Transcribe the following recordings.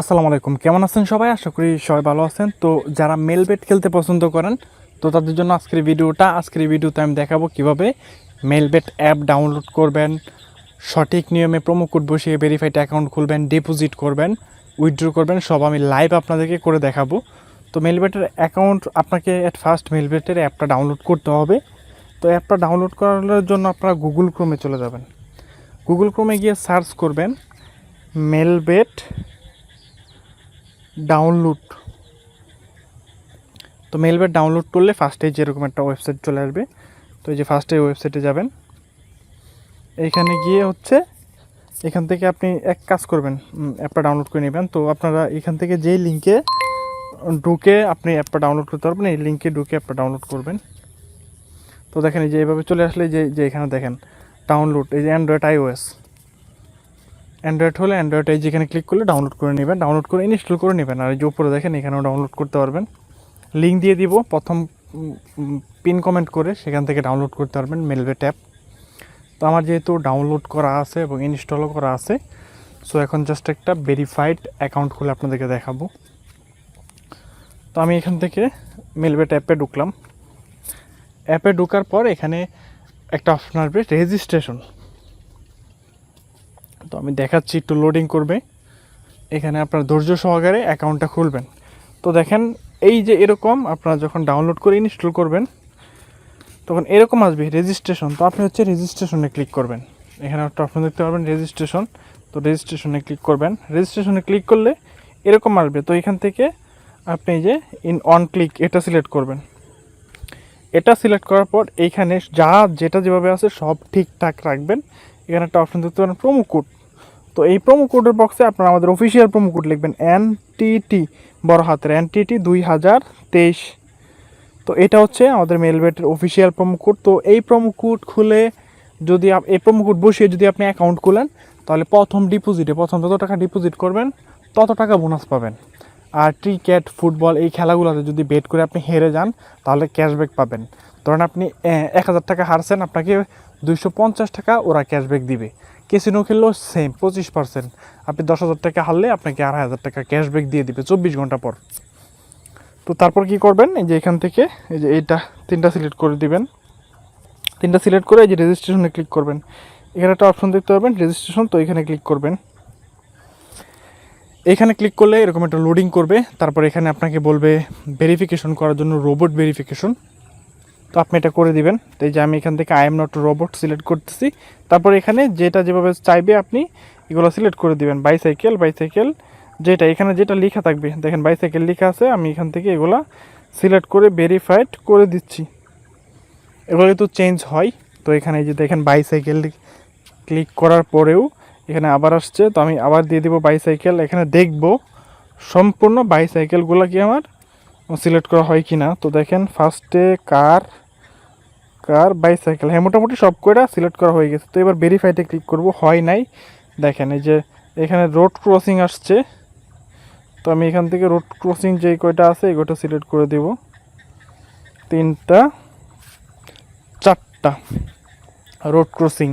আসসালামু আলাইকুম। কেমন আছেন সবাই? আশা করি সবাই ভালো আছেন। তো যারা মেল বেট খেলতে পছন্দ করেন, তো তাদের জন্য আজকের ভিডিওটা, আজকের ভিডিওতে আমি দেখাবো কীভাবে মেল বেট অ্যাপ ডাউনলোড করবেন, সঠিক নিয়মে প্রোমো কোড বসিয়ে ভেরিফাইড অ্যাকাউন্ট খুলবেন ডিপোজিট করবেন উইথড্র করবেন, সব আমি লাইভ আপনাদেরকে করে দেখাবো। তো মেলবেটের অ্যাকাউন্ট আপনাকে অ্যাট ফার্স্ট মেলবেটের অ্যাপটা ডাউনলোড করতে হবে। তো অ্যাপটা ডাউনলোড করার জন্য আপনারা গুগল ক্রোমে চলে যাবেন। গুগল ক্রোমে গিয়ে সার্চ করবেন মেলবেট ডাউনলোড তো মেলবেট ডাউনলোড করলে ফার্স্টে যেরকম একটা ওয়েবসাইট চলে আসবে, তো এই যে ফার্স্টে ওয়েবসাইটে যাবেন। এইখানে গিয়ে হচ্ছে এখান থেকে আপনি এক কাজ করবেন অ্যাপটা ডাউনলোড করে নেবেন। তো আপনারা এখান থেকে যেই লিঙ্কে ঢুকে আপনি অ্যাপটা ডাউনলোড করতে পারবেন, এই লিঙ্কে ঢুকে অ্যাপটা ডাউনলোড করবেন। তো দেখেন এই যে এইভাবে চলে আসলে যে যে এখানে দেখেন ডাউনলোড এই যে অ্যান্ড্রয়েড আইওএস অ্যান্ড্রয়েড হলে অ্যান্ড্রয়েড এই যেখানে ক্লিক করলে ডাউনলোড করে নেবেন ডাউনলোড করে ইনস্টল করে নেবেন। আর এই যে উপরে দেখেন, এখানেও ডাউনলোড করতে পারবেন। লিঙ্ক দিয়ে দিব, প্রথম পিন কমেন্ট করে সেখান থেকে ডাউনলোড করতে পারবেন মেলবে ট্যাপ তো আমার যেহেতু ডাউনলোড করা আছে এবং ইনস্টলও করা আছে সো এখন জাস্ট একটা ভেরিফাইড অ্যাকাউন্ট খুলে আপনাদেরকে দেখাবো। তো আমি এখান থেকে মেলবেট অ্যাপে ঢুকলাম। অ্যাপে ঢোকার পর এখানে একটা অপশন আসবে রেজিস্ট্রেশন তো আমি দেখাচ্ছি একটু লোডিং করবে। এখানে আপনার ধৈর্য সহকারে অ্যাকাউন্টটা খুলবেন। তো দেখেন, এই যে এরকম আপনারা যখন ডাউনলোড করে ইনস্টল করবেন, তখন এরকম আসবে রেজিস্ট্রেশন তো আপনি হচ্ছে রেজিস্ট্রেশনে ক্লিক করবেন। এখানে একটা অপশন দেখতে পারবেন রেজিস্ট্রেশন তো রেজিস্ট্রেশনে ক্লিক করবেন। রেজিস্ট্রেশনে ক্লিক করলে এরকম আসবে। তো এখান থেকে আপনি যে ইন অন ক্লিক এটা সিলেক্ট করবেন। এটা সিলেক্ট করার পর এইখানে যা, যেটা যেভাবে আছে সব ঠিকঠাক রাখবেন। এখানে একটা অপশন দেখতে পারেন প্রোমো কোড তো এই প্রোমো কোডের বক্সে আপনারা আমাদের অফিসিয়াল প্রোমো কোড লিখবেন এন টি বড় হাতের এন টি দুই হাজার তেইশ। তো এটা হচ্ছে আমাদের মেলবেটের অফিসিয়াল প্রোমো কোড তো এই প্রোমো কোড খুলে যদি এই প্রোমো কোড বসিয়ে যদি আপনি অ্যাকাউন্ট খুলেন, তাহলে প্রথম ডিপোজিটে প্রথম যত টাকা ডিপোজিট করবেন, তত টাকা বোনাস পাবেন। আর ক্রিকেট ফুটবল এই খেলাগুলোতে যদি বেট করে আপনি হেরে যান, তাহলে ক্যাশব্যাক পাবেন। ধরেন আপনি এক হাজার টাকা হারছেন, আপনাকে দুইশো পঞ্চাশ টাকা ওরা ক্যাশব্যাক দিবে। কেসিনো খেললেও সেম পঁচিশ পার্সেন্ট আপনি দশ হাজার টাকা হারলে আপনাকে আড়াই হাজার টাকা ক্যাশব্যাক দিয়ে দিবে চব্বিশ ঘণ্টা পর। তো তারপর কি করবেন? এই যে এখান থেকে, এই যে এইটা, তিনটা সিলেক্ট করে দিবেন। তিনটা সিলেক্ট করে এই যে রেজিস্ট্রেশনে ক্লিক করবেন। এখানে একটা অপশন দেখতে পারবেন রেজিস্ট্রেশন তো এখানে ক্লিক করবেন। এখানে ক্লিক করলে এরকম একটা লোডিং করবে। তারপর এখানে আপনাকে বলবে ভেরিফিকেশন করার জন্য রোবট ভেরিফিকেশন তো আপনি এটা করে দিবেন। তো এই যে আমি এখান থেকে I am not robot select করতেছি। তারপর এখানে যেটা যেভাবে চাইবে আপনি এগুলো সিলেক্ট করে দিবেন। বাইসাইকেল বাইসাইকেল যেটা, এখানে যেটা লেখা থাকবে। দেখেন বাইসাইকেল লেখা আছে, আমি এখান থেকে এগুলা সিলেক্ট করে ভেরিফাইড করে দিচ্ছি। এগুলো কিন্তু চেঞ্জ হয়। তো এখানে যে দেখেন বাইসাইকেল ক্লিক করার পরেও এখানে আবার আসছে। তো আমি আবার দিয়ে দিব বাইসাইকেল এখানে দেখব সম্পূর্ণ বাইসাইকেলগুলো কি আমার সিলেক্ট করা হয় কি না তো দেখেন ফার্স্টে কার কার বাইসাইকেল হ্যাঁ মোটামুটি সব কয়টা সিলেক্ট করা হয়ে গেছে। তো এবার ভেরিফাইতে ক্লিক করব, হয় নাই? দেখেন, এই যে এখানে রোড ক্রসিং আসছে। তো আমি এখান থেকে রোড ক্রসিং যেই কয়টা আছে, এই কয়টা সিলেক্ট করে দেব। তিনটা, চারটা রোড ক্রসিং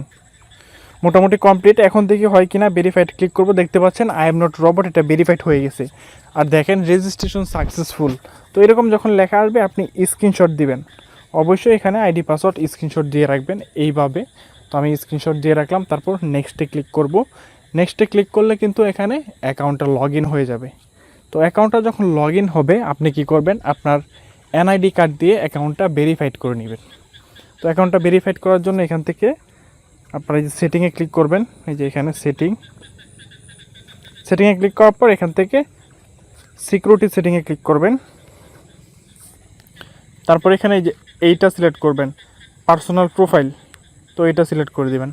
মোটামুটি কমপ্লিট এখন থেকে হয় কিনা ভেরিফাইড ক্লিক করব। দেখতে পাচ্ছেন আই এম নট রবট এটা ভেরিফাইড হয়ে গেছে। আর দেখেন রেজিস্ট্রেশন সাকসেসফুল তো এরকম যখন লেখা আসবে, আপনি স্ক্রিনশট দিবেন। অবশ্যই এখানে আইডি, পাসওয়ার্ড স্ক্রিনশট দিয়ে রাখবেন এইভাবে। তো আমি স্ক্রিনশট দিয়ে রাখলাম, তারপর নেক্সটে ক্লিক করব। নেক্সটে ক্লিক করলে কিন্তু এখানে অ্যাকাউন্টটা লগ হয়ে যাবে। তো অ্যাকাউন্টটা যখন লগ হবে, আপনি কি করবেন? আপনার এনআইডি কার্ড দিয়ে অ্যাকাউন্টটা ভেরিফাইড করে নেবেন। তো অ্যাকাউন্টটা ভেরিফাইড করার জন্য এখান থেকে আপনারা এই যে সেটিংয়ে ক্লিক করবেন, এই যে এখানে সেটিং সেটিংয়ে ক্লিক করার পর এখান থেকে সিকিউরিটি সেটিংয়ে ক্লিক করবেন। তারপর এখানে এই যে এইটা সিলেক্ট করবেন পার্সোনাল প্রোফাইল তো এটা সিলেক্ট করে দেবেন।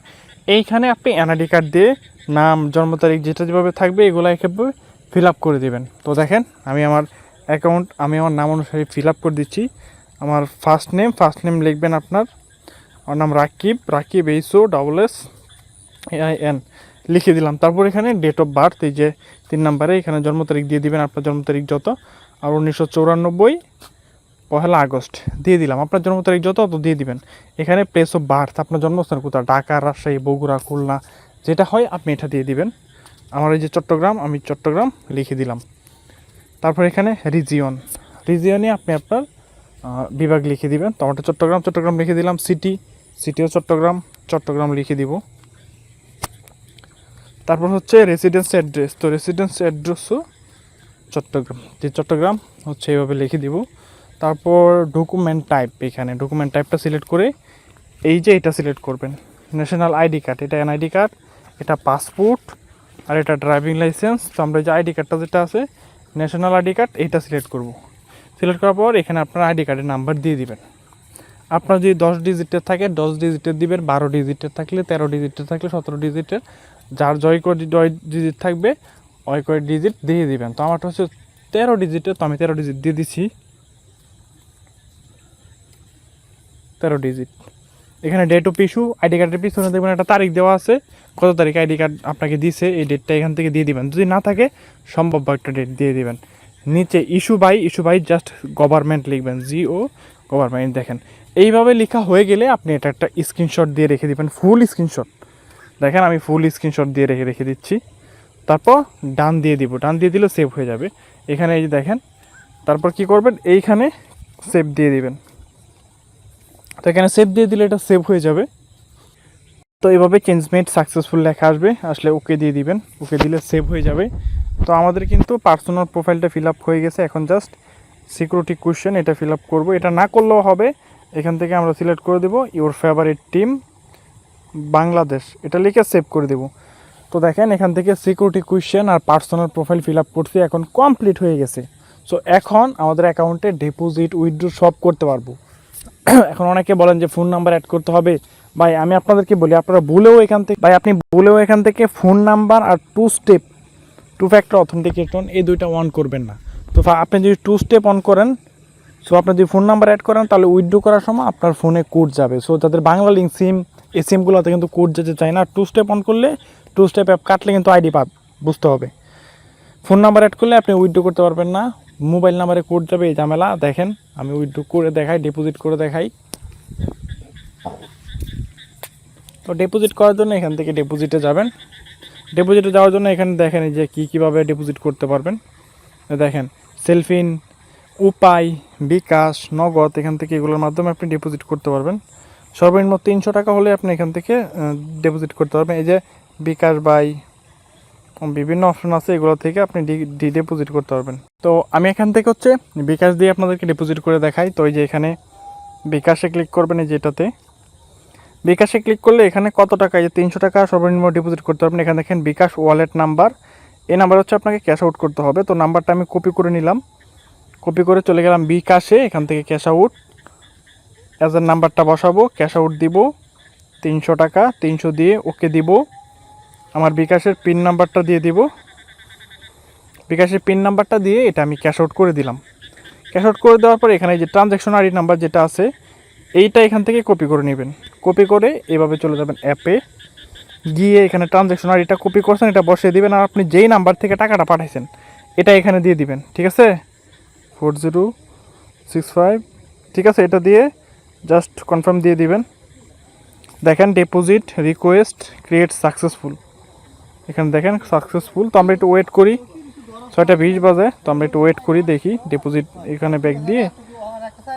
এইখানে আপনি এনআইডি কার্ড দিয়ে নাম, জন্ম তারিখ যেটা যেভাবে থাকবে, এগুলো একেবারে ফিল আপ করে দেবেন। তো দেখেন, আমি আমার অ্যাকাউন্ট আমি আমার নাম অনুসারে ফিল আপ করে দিচ্ছি। আমার ফার্স্ট নেম ফার্স্ট নেম লিখবেন আপনার। আমার নাম রাকিব রাকিব এইসো ডাবল এস এন লিখে দিলাম। তারপর এখানে ডেট অফ বার্থ এই যে তিন নম্বরে এখানে জন্ম তারিখ দিয়ে দিবেন, আপনার জন্ম তারিখ যত। আর উনিশশো চৌরানব্বই পহেলা আগস্ট, দিয়ে দিলাম। আপনার জন্ম তারিখ যত অত দিয়ে দিবেন। এখানে প্লেস অফ বার্থ আপনার জন্মস্থান কোথাও ঢাকা, রাজশাহী, বগুড়া, খুলনা, যেটা হয় আপনি এটা দিয়ে দিবেন। আমার এই যে চট্টগ্রাম, আমি চট্টগ্রাম লিখে দিলাম। তারপর এখানে রিজিয়ন রিজিয়নে আপনি আপনার বিভাগ লিখে দিবেন। তো চট্টগ্রাম চট্টগ্রাম লিখে দিলাম। সিটি সিটিও চট্টগ্রাম চট্টগ্রাম লিখে দিব। তারপর হচ্ছে রেসিডেন্স অ্যাড্রেস তো রেসিডেন্স অ্যাড্রেসও চট্টগ্রাম। যে চট্টগ্রাম, হচ্ছে এইভাবে লিখে দিব। তারপর ডকুমেন্ট টাইপ এখানে ডকুমেন্ট টাইপটা সিলেক্ট করে এই যে এটা সিলেক্ট করবেন। ন্যাশনাল আইডি কার্ড এটা এনআইডি কার্ড এটা পাসপোর্ট আর এটা ড্রাইভিং লাইসেন্স তো আমরা যে আইডি কার্ডটা যেটা আছে ন্যাশনাল আইডি কার্ড এইটা সিলেক্ট করব। সিলেক্ট করার পর এখানে আপনার আইডি কার্ডের নাম্বার দিয়ে দিবেন। আপনার যদি দশ ডিজিটের থাকে, দশ ডিজিটের দিবেন, বারো ডিজিটের থাকলে, তেরো ডিজিটের থাকলে, সতেরো ডিজিটের যার জয় করে জয় ডিজিট থাকবে, ওই করে ডিজিট দিয়ে দিবেন। তো আমারটা হচ্ছে তেরো ডিজিটের তো আমি তেরো ডিজিট দিয়ে দিচ্ছি তেরো ডিজিট এখানে ডেট অফ ইস্যু আইডি কার্ডের পিছনে দেখবেন একটা তারিখ দেওয়া আছে। কত তারিখ আইডি কার্ড আপনাকে দিছে, এই ডেটটা এখান থেকে দিয়ে দিবেন। যদি না থাকে, সম্ভাব্য একটা ডেট দিয়ে দিবেন। নিচে issue by issue by just government লিখবেন জি ও গভর্নমেন্ট দেখেন। এইভাবে লেখা হয়ে গেলে আপনি এটা একটা স্ক্রিনশট দিয়ে রেখে দিবেন ফুল স্ক্রিনশট দেখেন আমি ফুল স্ক্রিনশট দিয়ে রেখে রেখে দিচ্ছি। তারপর ডান দিয়ে দিব। ডান দিয়ে দিলে সেভ হয়ে যাবে। এখানে এই যে দেখেন, তারপর কি করবেন? এইখানে সেভ দিয়ে দিবেন। তো এখানে সেভ দিয়ে দিলে এটা সেভ হয়ে যাবে। তো এইভাবে চেঞ্জ মেড সাকসেসফুল লেখা আসবে, আসলে ওকে দিয়ে দিবেন। ওকে দিলে সেভ হয়ে যাবে। তো আমাদের কিন্তু পার্সোনাল প্রোফাইলটা ফিল আপ হয়ে গেছে। এখন জাস্ট সিকিউরিটি কোশ্চেন এটা ফিল আপ করব। এটা না করলেও হবে। এখান থেকে আমরা সিলেক্ট করে দেবো ইওর ফেভারিট টিম বাংলাদেশ। এটা লিখে সেভ করে দেবো। তো দেখেন, এখান থেকে সিকিউরিটি কোয়েশ্চেন আর পার্সোনাল প্রোফাইল ফিল আপ করছি। এখন কমপ্লিট হয়ে গেছে। সো এখন আমাদের অ্যাকাউন্টে ডিপোজিট উইথড্র সব করতে পারব। এখন অনেকে বলেন যে ফোন নাম্বার অ্যাড করতে হবে। ভাই, আমি আপনাদেরকে বলি, আপনারা ভুলেও এখান থেকে ভাই, আপনি ভুলেও এখান থেকে ফোন নাম্বার আর two step two factor authentication এই দুইটা অন করবেন না। তো আপনি যদি টু স্টেপ অন করেন সো আপনি যদি ফোন নাম্বার অ্যাড করেন, তাহলে উইথড্র করার সময় আপনার ফোনে কোড যাবে। সো তাদের বাংলা লিঙ্ক সিম এই সিমগুলোতে কিন্তু কোড যেতে চায় না টু স্টেপ অন করলে টু স্টেপ অ্যাপ কাটলে কিন্তু আইডি পাব, বুঝতে হবে। ফোন নাম্বার অ্যাড করলে আপনি উইথড্র করতে পারবেন না। মোবাইল নাম্বারে কোড যাবে, এই ঝামেলা, দেখেন। আমি উইথড্র করে দেখাই ডিপোজিট করে দেখাই। তো ডিপোজিট করার জন্য এখান থেকে ডিপোজিটে যাবেন। ডিপোজিটে যাওয়ার জন্য এখানে দেখেন এই যে কী কীভাবে ডিপোজিট করতে পারবেন। দেখেন সেলফিন উপায়, বিকাশ, নগদ, এখান থেকে এগুলোর মাধ্যমে আপনি ডিপোজিট করতে পারবেন। সর্বনিম্ন তিনশো টাকা হলে আপনি এখান থেকে ডিপোজিট করতে পারবেন। এই যে বিকাশ বাই বিভিন্ন অপশন আছে, এগুলো থেকে আপনি ডি ডিপোজিট করতে পারবেন। তো আমি এখান থেকে হচ্ছে বিকাশ দিয়ে আপনাদেরকে ডিপোজিট করে দেখাই। তো এই যে এখানে বিকাশে ক্লিক করবেন এই যেটাতে। বিকাশে ক্লিক করলে এখানে কত টাকা? যে তিনশো টাকা সর্বনিম্ন ডিপোজিট করতে পারবেন। এখানে দেখেন বিকাশ ওয়ালেট নাম্বার এই নাম্বার হচ্ছে আপনাকে ক্যাশ আউট করতে হবে। তো নাম্বারটা আমি কপি করে নিলাম। কপি করে চলে গেলাম বিকাশে। এখান থেকে ক্যাশ আউট অ্যাজের নাম্বারটা বসাবো। ক্যাশ আউট দিব। তিনশো টাকা। তিনশো দিয়ে ওকে দিব। আমার বিকাশের পিন নাম্বারটা দিয়ে দিব। বিকাশের পিন নাম্বারটা দিয়ে এটা আমি ক্যাশ আউট করে দিলাম। ক্যাশ আউট করে দেওয়ার পর এখানে যে ট্রানজ্যাকশন আইডি নাম্বার যেটা আছে, এইটা এখান থেকে কপি করে নেবেন। কপি করে এভাবে চলে যাবেন অ্যাপে গিয়ে এখানে ট্রানজ্যাকশন আইডিটা কপি করছেন, এটা বসিয়ে দিবেন আর আপনি যেই নাম্বার থেকে টাকাটা পাঠাইছেন, এটা এখানে দিয়ে দিবেন। ঠিক আছে? ফোর জিরো সিক্স ফাইভ ঠিক আছে? এটা দিয়ে জাস্ট কনফার্ম দিয়ে দিবেন। দেখেন ডিপোজিট রিকোয়েস্ট ক্রিয়েট সাকসেসফুল এখানে দেখেন সাকসেসফুল তো আমরা একটু ওয়েট করি। ছয়টা বিশ বাজে, তো আমরা একটু ওয়েট করি, দেখি। ডিপোজিট এখানে ব্যাক দিয়ে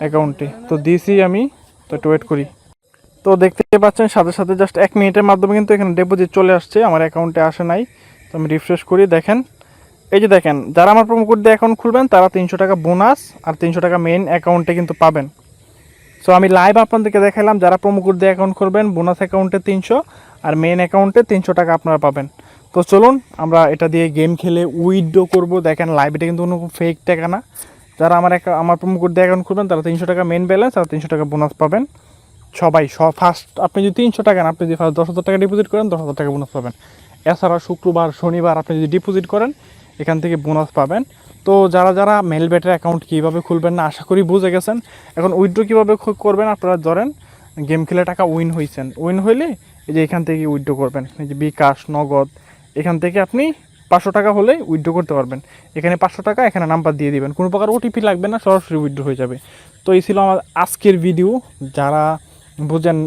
অ্যাকাউন্টে তো দিয়েছি আমি, তো একটু ওয়েট করি। তো দেখতে পাচ্ছেন, সাথে সাথে জাস্ট এক মিনিটের মাধ্যমে কিন্তু এখানে ডিপোজিট চলে আসছে। আমার অ্যাকাউন্টে আসে নাই। তো আমি রিফ্রেশ করি, দেখেন। এই যে দেখেন, যারা আমার প্রোমো কোড দিয়ে অ্যাকাউন্ট খুলবেন, তারা তিনশো টাকা বোনাস আর তিনশো টাকা মেইন অ্যাকাউন্টে কিন্তু পাবেন। সো আমি লাইভ আপনাদেরকে দেখালাম যারা প্রোমো কোড দিয়ে অ্যাকাউন্ট খুলবেন বোনাস অ্যাকাউন্টে তিনশো আর মেইন অ্যাকাউন্টে তিনশো টাকা আপনারা পাবেন। তো চলুন, আমরা এটা দিয়ে গেম খেলে উইথড্র করব। দেখেন লাইভ এটা কিন্তু কোনো ফেক টাকা না। যারা আমার একটা আমার প্রোমো কোড দিয়ে অ্যাকাউন্ট করবেন তারা তিনশো টাকা মেন ব্যালেন্স আর তিনশো টাকা বোনাস পাবেন। সবাই সব ফার্স্ট আপনি যদি তিনশো টাকা না, আপনি যদি ফার্স্ট দশ হাজার টাকা ডিপোজিট করেন, দশ হাজার টাকা বোনাস পাবেন। এছাড়া শুক্রবার, শনিবার আপনি যদি ডিপোজিট করেন, এখান থেকে বোনাস পাবেন। তো যারা যারা মেল বেটের অ্যাকাউন্ট কীভাবে খুলবেন না, আশা করি বুঝে গেছেন। এখন উইথড্র কীভাবে করবেন, আপনারা ধরেন গেম খেলে টাকা উইন হয়েছেন উইন হইলে এই যে এখান থেকে উইথড্র করবেন। এই যে বিকাশ, নগদ এখান থেকে আপনি পাঁচশো টাকা হলে উইথড্র করতে পারবেন। এখানে পাঁচশো টাকা, এখানে নাম্বার দিয়ে দিবেন। কোনো প্রকার ওটিপি লাগবে না, সরাসরি উইথড্র হয়ে যাবে। তো এই ছিল আমার আজকের ভিডিও যারা বুঝেন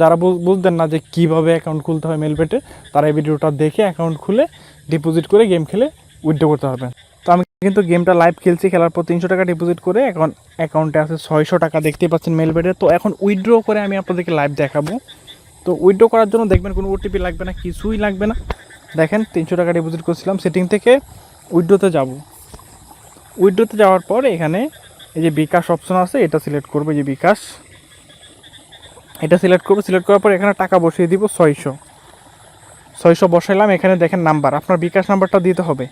যারা বুঝতেন না যে কীভাবে অ্যাকাউন্ট খুলতে হয় মেলপেটে তারা এই ভিডিওটা দেখে অ্যাকাউন্ট খুলে ডিপোজিট করে গেম খেলে উইথড্র করতে পারবেন। তো আমি কিন্তু গেমটা লাইভ খেলছি, খেলার পর তিনশো টাকা ডিপোজিট করে এখন অ্যাকাউন্টে আছে ছয়শো টাকা, দেখতেই পাচ্ছেন মেল বেডে তো এখন উইথড্র করে আমি আপনাদেরকে লাইভ দেখাবো। তো উইথড্র করার জন্য দেখবেন কোনো ওটিপি লাগবে না, কিছুই লাগবে না। দেখেন তিনশো টাকা ডিপোজিট করছিলাম। সেটিং থেকে উইথড্রোতে যাব। উইথড্রোতে যাওয়ার পর এখানে এই যে বিকাশ অপশন আছে এটা সিলেক্ট করব যে বিকাশ। এটা সিলেক্ট করব সিলেক্ট করার পর এখানে টাকা বসিয়ে দিব ছয়শো। ছয়শো বসাইলাম এখানে দেখেন নাম্বার আপনার বিকাশ নাম্বারটা দিতে হবে।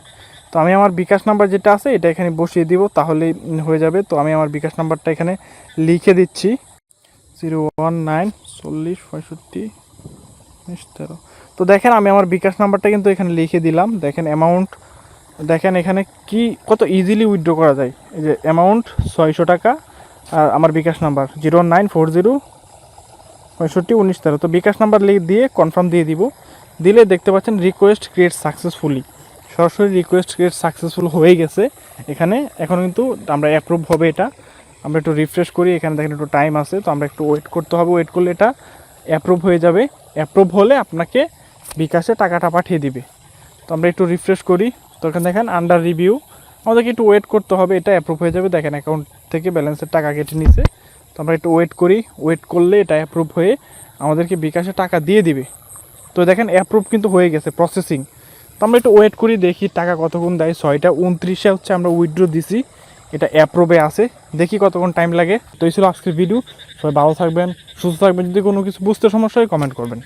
তো আমি আমার বিকাশ নাম্বার যেটা আছে এটা এখানে বসিয়ে দিব তাহলেই উম, হয়ে যাবে। তো আমি আমার বিকাশ নাম্বারটা এখানে লিখে দিচ্ছি। জিরো ওয়ান নাইন চল্লিশ পঁয়ষট্টি তেরো। তো দেখেন আমি আমার বিকাশ নাম্বারটা কিন্তু এখানে লিখে দিলাম। দেখেন অ্যামাউন্ট দেখেন এখানে কি, কত ইজিলি উইথড্র করা যায়। এই যে অ্যামাউন্ট ছয়শো টাকা আর আমার bKash number zero nine four zero পঁয়ষট্টি উনিশ তেরো। তো বিকাশ নাম্বার দিয়ে কনফার্ম দিয়ে দিব। দিলে দেখতে পাচ্ছেন রিকোয়েস্ট ক্রিয়েট সাকসেসফুলি সরাসরি রিকোয়েস্ট ক্রিয়েট সাকসেসফুল হয়ে গেছে এখানে। এখন কিন্তু আমরা অ্যাপ্রুভ হবে এটা। আমরা একটু রিফ্রেশ করি। এখানে দেখেন একটু টাইম আছে। তো আমরা একটু ওয়েট করতে হবে। ওয়েট করলে এটা অ্যাপ্রুভ হয়ে যাবে। অ্যাপ্রুভ হলে আপনাকে বিকাশে টাকাটা পাঠিয়ে দিবে। তো আমরা একটু রিফ্রেশ করি। তো এখানে দেখেন আন্ডার রিভিউ আমাদেরকে একটু ওয়েট করতে হবে, এটা অ্যাপ্রুভ হয়ে যাবে। দেখেন অ্যাকাউন্ট থেকে ব্যালেন্সের টাকা কেটে নিছে। তো আমরা একটু ওয়েট করি। ওয়েট করলে এটা অ্যাপ্রুভ হয়ে আমাদেরকে বিকাশে টাকা দিয়ে দিবে। তো দেখেন অ্যাপ্রুভ কিন্তু হয়ে গেছে প্রসেসিং তো আমরা একটু ওয়েট করি, দেখি টাকা কতক্ষণ দেয়। ছয়টা উনত্রিশে হচ্ছে আমরা উইথড্র দিছি। এটা অ্যাপ্রুভে আছে। দেখি কতক্ষণ টাইম লাগে। তো এই ছিল আজকের ভিডিও সবাই ভালো থাকবেন, সুস্থ থাকবেন। যদি কোনো কিছু বুঝতে সমস্যা হয় কমেন্ট করবেন।